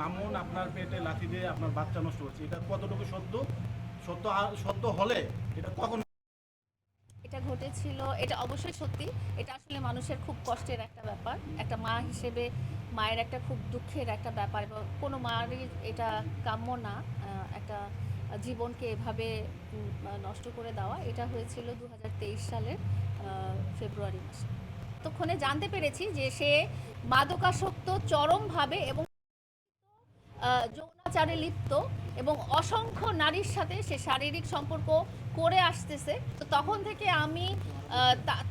মামুন আপনার পেটে লাথি দিয়ে আপনার বাচ্চা নষ্ট হচ্ছে, এটা কতটুকু সত্য? সত্য সত্য হলে এটা কখন এটা ঘটেছিল, এটা অবশ্যই সত্যি, এটা আসলে মানুষের খুব কষ্টের একটা ব্যাপার। একটা মা হিসেবে মায়ের একটা খুব দুঃখের একটা ব্যাপার কোনো মায়েরই এটা কাম্য না একটা জীবনকে এভাবে নষ্ট করে দেওয়া। এটা হয়েছিল দু হাজার তেইশ সালের ফেব্রুয়ারি মাসে। ততক্ষণে জানতে পেরেছি যে সে মাদকাসক্ত চরমভাবে এবং যৌনাচারে লিপ্ত এবং অসংখ্য নারীর সাথে সে শারীরিক সম্পর্ক করে আসতেছে। তো তখন থেকে আমি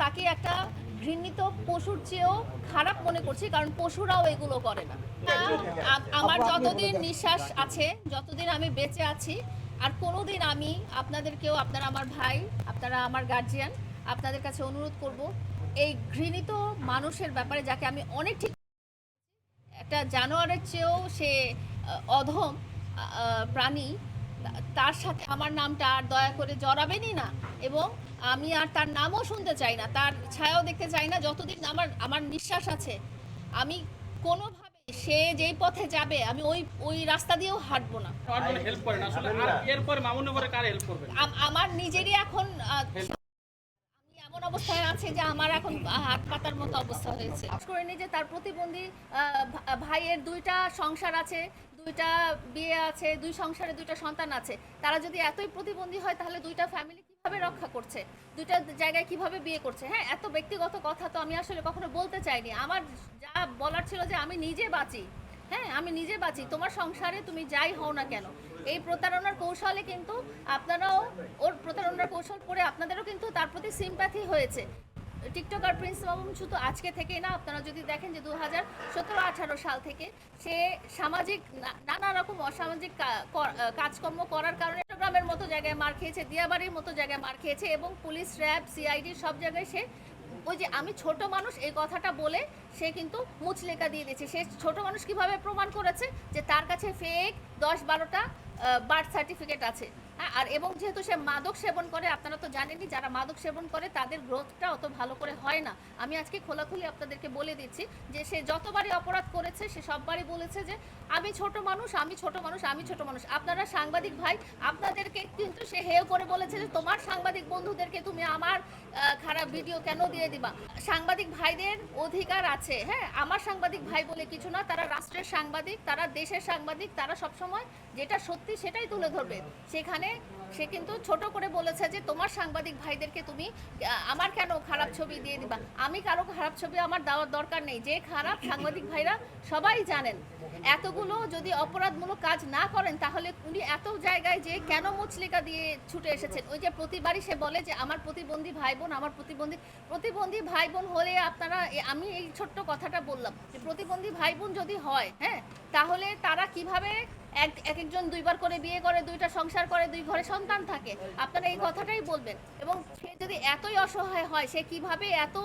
তাকে একটা ঘৃণিত পশুর চেয়েও খারাপ মনে করছি কারণ পশুরাও এগুলো করে না। আমার যতদিন নিঃশ্বাস আছে যতদিন আমি বেঁচে আছি আর কোনোদিন আমি আপনাদেরকেও আপনারা আমার ভাই আপনারা আমার গার্জিয়ান আপনাদের কাছে অনুরোধ করব এই ঘৃণিত মানুষের ব্যাপারে যাকে আমি অনেক ঠিক একটা জানোয়ারের চেয়েও সে অধম প্রাণী তার সাথে আমার নামটা আর দয়া করে জড়াবেনই না এবং আমি আর তার নামও শুনতে চাই না তার ছায়াও দেখতে চাই না যতদিন আমার আমার নিঃশ্বাস আছে আমি কোনোভাবে সে যেই পথে যাবে আমি ওই ওই রাস্তা দিয়েও হাঁটবো না। হেল্প করেন? আসলে আর এরপর মামুনের পরে কার হেল্প করবেন? আম- আমার নিজেরই এখন এমন অবস্থায় আছে যে আমার এখন হাত পাতার মতো অবস্থা হয়েছে। করে নিয়ে যে তার প্রতিবন্ধী আহ, ভাইয়ের দুইটা সংসার আছে দুইটা বিয়ে আছে, দুই সংসারে দুইটা সন্তান আছে, তারা যদি এতই প্রতিবন্ধী হয়, তাহলে দুইটা ফ্যামিলি কীভাবে রক্ষা করছে? দুইটা জায়গায় কীভাবে বিয়ে করছে? হ্যাঁ এত ব্যক্তিগত কথা তো আমি আসলে কখনো বলতে চাইনি। আমার যা বলার ছিল যে আমি নিজে বাঁচি। হ্যাঁ আমি নিজে বাঁচি। তোমার সংসারে তুমি যাই হও না কেন? এই প্রতারণার কৌশলে কিন্তু আপনারাও, ওর প্রতারণার কৌশল করে আপনাদেরও কিন্তু তার প্রতি সিম্প্যাথি হয়েছে। টিকটকার প্রিন্স মামুন শুধু আজকে থেকেই না, আপনারা যদি দেখেন যে দু হাজার সতেরো আঠারো সাল থেকে সে সামাজিক নানা রকম অসামাজিক কাজকর্ম করার কারণে চট্টগ্রামের মতো জায়গায় মার খেয়েছে, দিয়াবাড়ির মতো জায়গায় মার খেয়েছে এবং পুলিশ, র্যাব, সিআইডি সব জায়গায় সে, ওই যে আমি ছোট মানুষ এই কথাটা বলে সে কিন্তু মুচলেকা দিয়ে দিয়েছে। সে ছোট মানুষ কীভাবে প্রমাণ করেছে? যে তার কাছে ফেক দশ বারোটা বার্থ সার্টিফিকেট আছে। হ্যাঁ আর এবং যেহেতু সে মাদক সেবন করে, আপনারা তো জানেনই যারা মাদক সেবন করে, তাদের গ্রোথটা অত ভালো করে হয় না। আমি আজকে খোলাখুলি আপনাদেরকে বলে দিচ্ছি যে সে যতবারই অপরাধ করেছে, সে সববারই বলেছে যে, আমি ছোট মানুষ, আমি ছোট মানুষ, আমি ছোট মানুষ। আপনারা সাংবাদিক ভাই, আপনাদেরকে কিন্তু সে হেয় করে বলেছে যে, তোমার সাংবাদিক বন্ধুদেরকে তুমি আমার খারাপ ভিডিও কেন দিয়ে দিবা? সাংবাদিক ভাইদের অধিকার আছে হ্যাঁ? আমার সাংবাদিক ভাই বলে কিছু না, তারা রাষ্ট্রের সাংবাদিক, তারা দেশের সাংবাদিক, তারা সবসময় যেটা সত্যি সেটাই তুলে ধরবে। সেখানে সে কিন্তু ছোট করে বলেছে যে তোমার সাংবাদিক ভাইদেরকে তুমি আমার কেন খারাপ ছবি দিয়ে দিবা? আমি কারও খারাপ ছবি আমার দেওয়ার দরকার নেই। যে খারাপ সাংবাদিক ভাইরা সবাই জানেন, এতগুলো যদি অপরাধমূলক কাজ না করেন, তাহলে উনি এত জায়গায় যে কেন মুচলিকা দিয়ে ছুটে এসেছেন? ওই যে প্রতিবারই সে বলে যে আমার প্রতিবন্ধী ভাই বোন আমার প্রতিবন্ধী প্রতিবন্ধী ভাই বোন হলে আপনারা আমি এই ছোট্ট কথাটা বললাম যে প্রতিবন্ধী ভাই বোন যদি হয় হ্যাঁ তাহলে তারা কীভাবে এক এক একজন দুইবার করে বিয়ে করে দুইটা সংসার করে দুই ঘরে সন্তান থাকে আপনারা এই কথাটাই বলবেন। এবং সে যদি এতই অসহায় হয় সে কীভাবে এত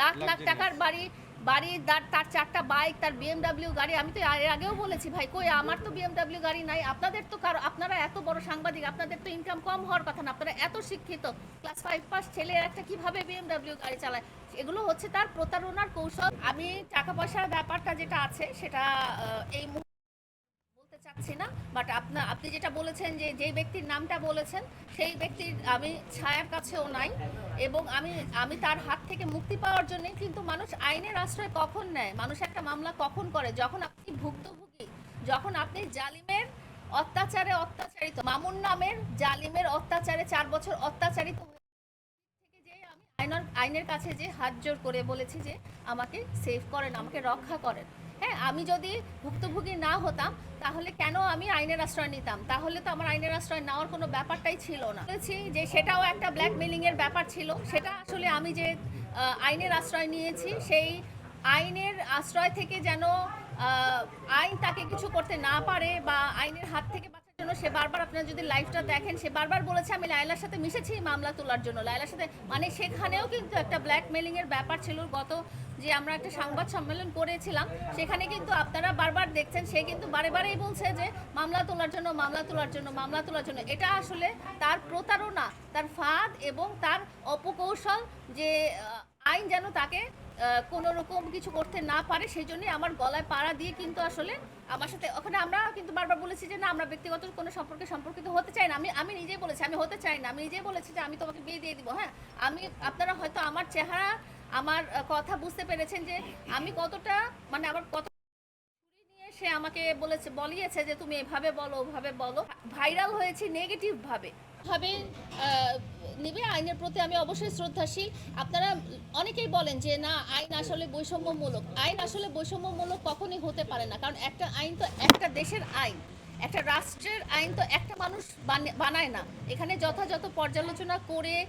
লাখ লাখ টাকার বাড়ি বাড়ি তার তার চারটা বাইক তার বিএমডাব্লিউ গাড়ি আমি তো এর আগেও বলেছি ভাই কই আমার তো বিএমডাব্লিউ গাড়ি নাই আপনাদের তো কারও আপনারা এত বড় সাংবাদিক আপনাদের তো ইনকাম কম হওয়ার কথা না আপনারা এত শিক্ষিত। ক্লাস ফাইভ পাস ছেলে একটা কীভাবে বিএমডাব্লিউ গাড়ি চালায়? এগুলো হচ্ছে তার প্রতারণার কৌশল। আমি টাকা পয়সার ব্যাপারটা যেটা আছে সেটা এই চাচ্ছি না বাট আপনার আপনি যেটা বলেছেন যে, যেই ব্যক্তির নামটা বলেছেন, সেই ব্যক্তির আমি ছায়ার কাছেও নাই এবং আমি আমি তার হাত থেকে মুক্তি পাওয়ার জন্য কিন্তু মানুষ আইনের আশ্রয় কখন নেয়? মানুষ একটা মামলা কখন করে? যখন আপনি ভুক্তভোগী, যখন আপনি জালিমের অত্যাচারে অত্যাচারিত, মামুন নামের জালিমের অত্যাচারে, চার বছর অত্যাচারিত হয়ে আইনের আইনের কাছে যে হাত জোর করে বলেছি যে আমাকে সেভ করেন, আমাকে রক্ষা করেন। হ্যাঁ আমি যদি ভুক্তভোগী না হতাম, তাহলে কেন আমি আইনের আশ্রয় নিতাম? তাহলে তো আমার আইনের আশ্রয় নেওয়ার কোনো ব্যাপারটাই ছিল না। বলেছি যে সেটাও একটা ব্ল্যাকমেলিং এর ব্যাপার ছিল। সেটা আসলে আমি যে আইনের আশ্রয় নিয়েছি, সেই আইনের আশ্রয় থেকে যেন আইন তাকে কিছু করতে না পারে বা আইনের হাত থেকে জন্য, সে বারবার আপনারা যদি লাইভটা দেখেন, সে বারবার বলেছে, আমি লায়লার সাথে মিশেছি মামলা তোলার জন্য। লায়লার সাথে মানে সেখানেও কিন্তু একটা ব্ল্যাকমেলিং এর ব্যাপার ছিল। গত যে আমরা একটা সংবাদ সম্মেলন করেছিলাম, সেখানে কিন্তু আপনারা বারবার দেখছেন, সে কিন্তু বারে বারেই বলছে যে, মামলা তোলার জন্য, মামলা তোলার জন্য, মামলা তোলার জন্য। এটা আসলে তার প্রতারণা, তার ফাঁদ এবং তার অপকৌশল যে আইন যেন তাকে কোনো রকম কিছু করতে না পারে, সেই জন্যই আমার গলায় পাড়া দিয়ে কিন্তু আসলে আমার সাথে ওখানে আমরা কিন্তু বারবার বলেছি যে, না, আমরা ব্যক্তিগত কোনো সম্পর্কে সম্পর্কিত হতে চাই না। আমি আমি নিজেই বলেছি, আমি হতে চাই না। আমি নিজেই বলেছি যে, আমি তোমাকে বিয়ে দিয়ে দিব। হ্যাঁ আমি আপনারা হয়তো আমার চেহারা, আমার কথা বুঝতে পেরেছেন যে, আমি কতটা মানে আমার কত সে আমাকে বলেছে বলিয়েছে যে, তুমি এভাবে বলো, ওভাবে বলো। ভাইরাল হয়েছে নেগেটিভ ভাবে নিবে। আইনের প্রতি আমি অবশ্যই শ্রদ্ধাশীল। আপনারা অনেকেই বলেন যে, না, আইন আসলে বৈষম্যমূলক। আইন আসলে বৈষম্যমূলক কখনই হতে পারে না। কারণ একটা আইন তো একটা দেশের আইন। একটা রাষ্ট্রের আইন তো একটা মানুষ বানে- বানায় না। এখানে যথাযথ পর্যালোচনা করে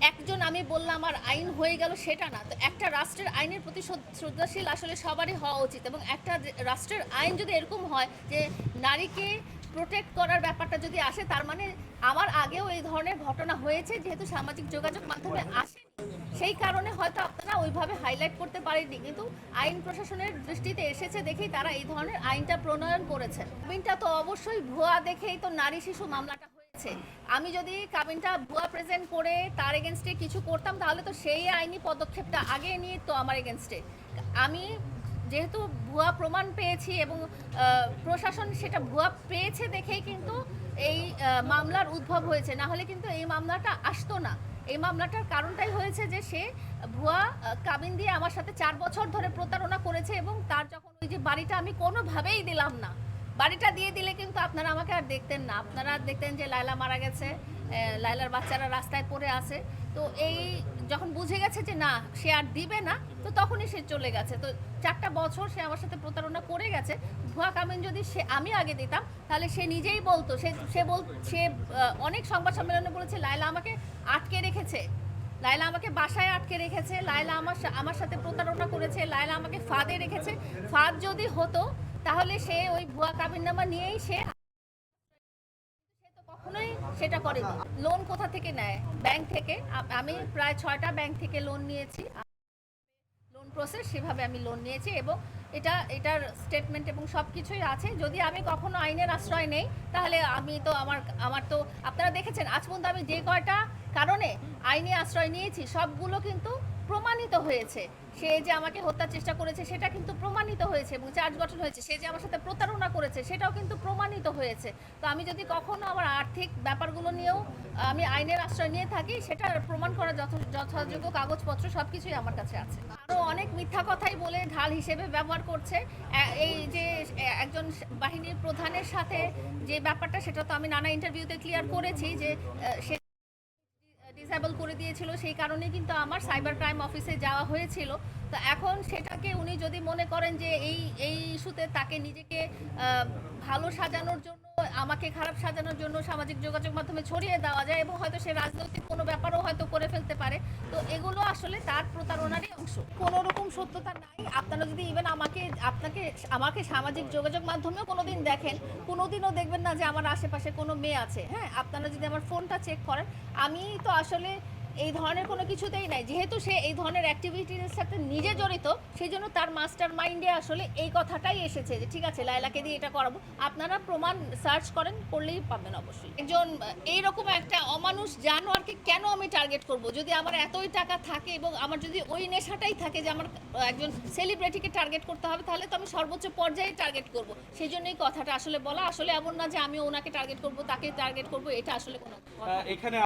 একজন আমি বললাম আর আইন হয়ে গেল সেটা না। তো একটা রাষ্ট্রের আইনের প্রতি শ্রদ্ধাশীল আসলে সবারই হওয়া উচিত। এবং একটা রাষ্ট্রের আইন যদি এরকম হয় যে, নারীকে প্রোটেক্ট করার ব্যাপারটা যদি আসে, তার মানে আমার আগেও এই ধরনের ঘটনা হয়েছে, যেহেতু সামাজিক যোগাযোগ মাধ্যমে আসে সেই কারণে হয়তো আপনারা ওইভাবে হাইলাইট করতে পারেননি। কিন্তু আইন প্রশাসনের দৃষ্টিতে এসেছে দেখেই তারা এই ধরনের আইনটা প্রণয়ন করেছে আইনটা তো অবশ্যই ভুয়া দেখেই তো নারী শিশু মামলাটা হয়েছে। আমি যদি কাবিনটা ভুয়া প্রেজেন্ট করে তার এগেনস্টে কিছু করতাম, তাহলে তো সেই আইনি পদক্ষেপটা আগে নিয়ে তো আমার এগেনস্টে আমি যেহেতু ভুয়া প্রমাণ পেয়েছি এবং প্রশাসন সেটা ভুয়া পেয়েছে দেখেই কিন্তু এই মামলার উদ্ভব হয়েছে। না হলে কিন্তু এই মামলাটা আসতো না। এই মামলাটার কারণটাই হয়েছে যে সে ভুয়া কাবিন দিয়ে আমার সাথে চার বছর ধরে প্রতারণা করেছে এবং তার যখন ওই যে বাড়িটা আমি কোনোভাবেই দিলাম না, বাড়িটা দিয়ে দিলে কিন্তু আপনারা আমাকে আর দেখতেন না। আপনারা দেখতেন যে লায়লা মারা গেছে লায়লার বাচ্চারা রাস্তায় পড়ে আছে। তো এই বুঝে গেছে যে না, সে আর দিবে না, তো তখনই সে চলে গেছে। তো চারটা বছর সে আমার সাথে প্রতারণা করে গেছে। ভুয়া কামিন যদি সে আমি আগে দিতাম, তাহলে সে নিজেই বলতো, সে সে বল, সে অনেক সংবাদ সম্মেলনে বলেছে লাইলা আমাকে আটকে রেখেছে। লাইলা আমাকে বাসায় আটকে রেখেছে লাইলা আমার আমার সাথে প্রতারণা করেছে লাইলা আমাকে ফাঁদে রেখেছে। ফাঁদ যদি হতো, তাহলে সে ওই ভুয়া কাবিননামা নিয়েই সে সেটা করে লোন কোথা থেকে নেয়? ব্যাংক থেকে। আমি প্রায় ছয়টা ব্যাংক থেকে লোন নিয়েছি। লোন প্রসেস সেভাবে আমি লোন নিয়েছি এবং এটা, এটার স্টেটমেন্ট এবং সব কিছুই আছে। যদি আমি কখনো আইনের আশ্রয় নেই, তাহলে আমি তো আমার আমার তো, আপনারা দেখেছেন, আজ পর্যন্ত আমি যে কয়টা কারণে আইনি আশ্রয় নিয়েছি, সবগুলো কিন্তু প্রমাণিত হয়েছে। সে যে আমাকে হত্যার চেষ্টা করেছে, সেটা কিন্তু প্রমাণিত হয়েছে এবং চার্জ গঠন হয়েছে। সে যে আমার সাথে প্রতারণা করেছে, সেটাও কিন্তু প্রমাণিত হয়েছে। তো আমি যদি কখনো আমার আর্থিক ব্যাপারগুলো নিয়েও, আমি আইনের আশ্রয় নিয়ে থাকি, সেটা প্রমাণ যথ- যথাযোগ্য কাগজপত্র সব কিছুই আমার কাছে আছে। আরও অনেক মিথ্যা কথাই বলে ঢাল হিসেবে ব্যবহার করছে। এই যে একজন বাহিনীর প্রধানের সাথে যে ব্যাপারটা, সেটা তো আমি নানা ইন্টারভিউতে ক্লিয়ার করেছি যে সে ডিসেবল করে দিয়েছিল, সেই কারণে কিন্তু আমার সাইবার ক্রাইম অফিসে যাওয়া হয়েছিল। তো এখন সেটাকে উনি যদি মনে করেন যে এই এই ইস্যুতে তাকে নিজেকে ভালো সাজানোর জন্য আমাকে খারাপ সাজানোর জন্য সামাজিক যোগাযোগ মাধ্যমে ছড়িয়ে দেওয়া যায় এবং হয়তো সে রাজনৈতিক কোনো ব্যাপারও হয়তো করে ফেলতে পারে। তো এগুলো আসলে তার প্রতারণারই অংশ। কোনো রকম সত্যতা নাই। আপনারা যদি ইভেন আমাকে, আপনাকে, আমাকে সামাজিক যোগাযোগ মাধ্যমেও কোনোদিন দেখেন, কোনোদিনও দেখবেন না যে আমার আশেপাশে কোনো মেয়ে আছে। হ্যাঁ আপনারা যদি আমার ফোনটা চেক করেন, আমি তো আসলে এই ধরনের কোনো কিছুতেই নাই। যেহেতু সে এই ধরনের অ্যাক্টিভিটির সাথে নিজে জড়িত সেই জন্য তার মাস্টার মাইন্ডে আসলে এই কথাটাই এসেছে যে ঠিক আছে লাইলাকে দিয়ে এটা করাবো। আপনারা প্রমাণ সার্চ করেন করলেই পাবেন অবশ্যই। একজন এইরকম একটা অমানুষ জানোয়ারকে কেন আমি টার্গেট করব? যদি আমার এতই টাকা থাকে এবং আমার যদি ওই নেশাটাই থাকে যে আমার একজন সেলিব্রিটিকে টার্গেট করতে হবে তাহলে তো আমি সর্বোচ্চ পর্যায়ে টার্গেট করব। সেই জন্যই কথাটা আসলে বলা। আসলে এমন না যে আমি ওনাকে টার্গেট করব তাকে টার্গেট করব এটা আসলে কোনো। এখানে